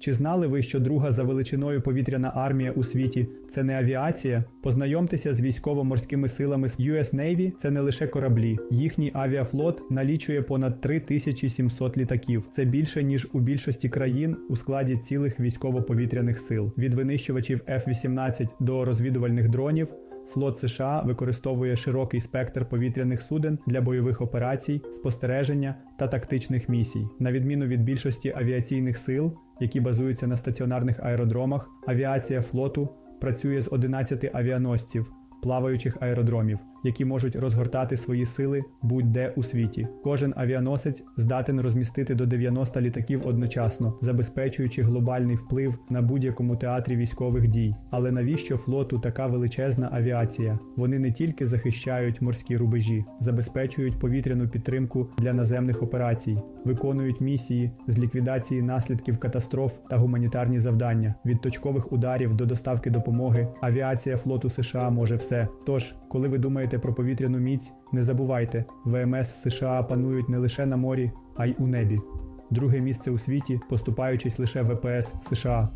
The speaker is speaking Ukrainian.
Чи знали ви, що друга за величиною повітряна армія у світі це не авіація? Познайомтеся з військово-морськими силами US Navy – це не лише кораблі. Їхній авіафлот налічує понад 3700 літаків. Це більше ніж у більшості країн у складі цілих військово-повітряних сил. Від винищувачів F-18 до розвідувальних дронів. Флот США використовує широкий спектр повітряних суден для бойових операцій, спостереження та тактичних місій. На відміну від більшості авіаційних сил, які базуються на стаціонарних аеродромах, авіація флоту працює з 11 авіаносців, плаваючих аеродромів, які можуть розгортати свої сили будь-де у світі. Кожен авіаносець здатен розмістити до 90 літаків одночасно, забезпечуючи глобальний вплив на будь-якому театрі військових дій. Але навіщо флоту така величезна авіація? Вони не тільки захищають морські рубежі, забезпечують повітряну підтримку для наземних операцій, виконують місії з ліквідації наслідків катастроф та гуманітарні завдання від точкових ударів до доставки допомоги. Авіація флоту США може все. Тож, коли ви думаєте про повітряну міць, не забувайте, ВМС США панують не лише на морі, а й у небі. Друге місце у світі, поступаючись лише ВПС США.